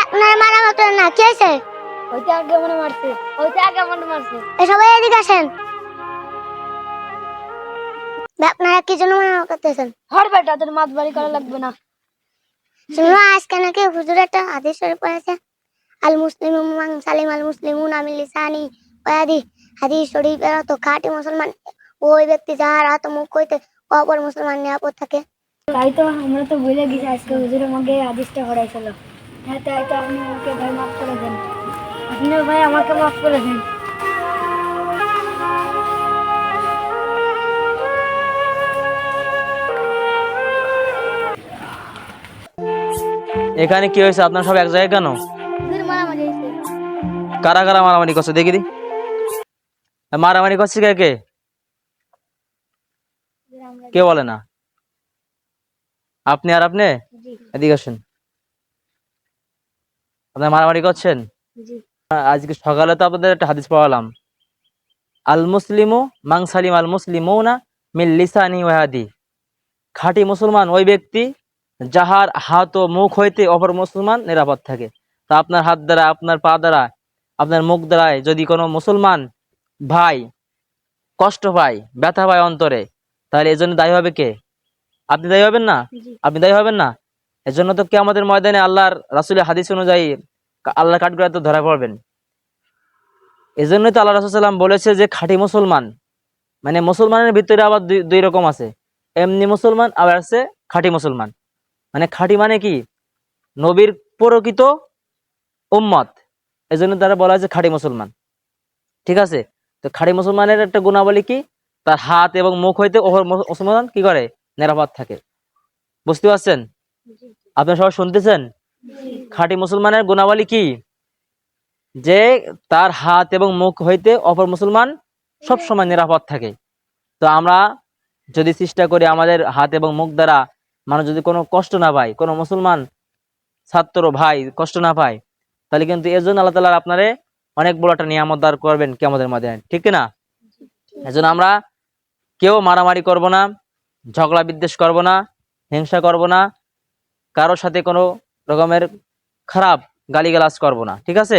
আপনার মারা মতো না কি হয়েছে ওইটা আগে মনে মারছে ওইটা আগে মনে মারছে। এ সবাই এদিকে আসেন। আপনারা কি জন্য মনে করতেছেন? হর বেটা তোর মাত বাড়ি করা লাগবে না। শুনো আজকে নাকি হুজুর একটা হাদিস শরীফ পড়েছে। আল মুসলিম সালিম আল মুসলিমুন আমিল লিসানি ওয়াদি। হাদিস শরীফের তো খাঁটি মুসলমান ওই ব্যক্তি হইতে অপর মুসলমান নিরাপদ থাকে। তাই তো আমরা তো ভুলে গেছি আজকে হুজুর আমাকে আদেশটা করাইছিল হ্যাঁ তাই তো আপনি আমাকে ভাই মাফ করে দেন। আপনিও ভাই আমাকে মাফ করে দেন। এখানে কি হয়েছে? আপনার সব এক জায়গায় কেন? কারা কারা মারামারি করছে? দেখি দি। মারামারি করছে কে কে? কে বলে না? আপনি আর আপনি? এদিকে আসেন। আপনার মারামারি করছেন? আজকে সকালে তো আপনাদের একটা হাদিস পড়ালাম। আল মুসলিমু মাং সালিম আল মুসলিমু না মিল লিসানি ওয়াহাদি। খাঁটি মুসলমান ওই ব্যক্তি যাহার হাত ও মুখ হইতে অপর মুসলমান নিরাপদ থাকে। তা আপনার হাত দ্বারা আপনার পা দ্বারা আপনার মুখ দ্বারায় যদি কোনো মুসলমান ভাই কষ্ট পায় ব্যথা পায় অন্তরে তাহলে এজন্য দায়ী হবে কে? আপনি দায়ী হবেন না? আপনি দায়ী হবেন না? এজন্য তো কে আমাদের ময়দানে আল্লাহর রাসুলের হাদিস অনুযায়ী আল্লাহ কাঠগড়ায় তো ধরা পড়বেন। এজন্যই তো আল্লাহ রাসুল সাল্লাম বলেছে যে খাঁটি মুসলমান মানে মুসলমানের ভিতরে আবার দুই রকম আছে। এমনি মুসলমান আবার আছে খাঁটি মুসলমান। মানে খাঁটি মানে কি? নবীর প্রকৃত উম্মত। এজন্য তারা বলা হয়েছে খাঁটি মুসলমান। ঠিক আছে? তো খাঁটি মুসলমানের একটা গুণাবলী কি? তার হাত এবং মুখ হইতে ওপর মু- মুসলমান কি করে? নিরাপদ থাকে। বুঝতে পারছেন? আপনারা সবাই শুনতেছেন? খাঁটি মুসলমানের গুণাবলী কি? যে তার হাত এবং মুখ হইতে অপর মুসলমান সব সময় নিরাপদ থাকে। তো আমরা যদি চেষ্টা করি আমাদের হাত এবং মুখ দ্বারা মানুষ যদি কোনো কষ্ট না পায়, কোনো মুসলমান ছাত্র ভাই কষ্ট না পায়, তাহলে কিন্তু এর জন্য আল্লাহ তালা আপনারে অনেক বড় একটা নিয়ামত দার করবেন কি আমাদের ঠিক না এজন্য আমরা কেউ মারামারি করব না। ঝগড়া বিদ্বেষ করব না, হিংসা করব না, কারোর সাথে কোনো রকমের খারাপ গালিগালাজ করব না, ঠিক আছে?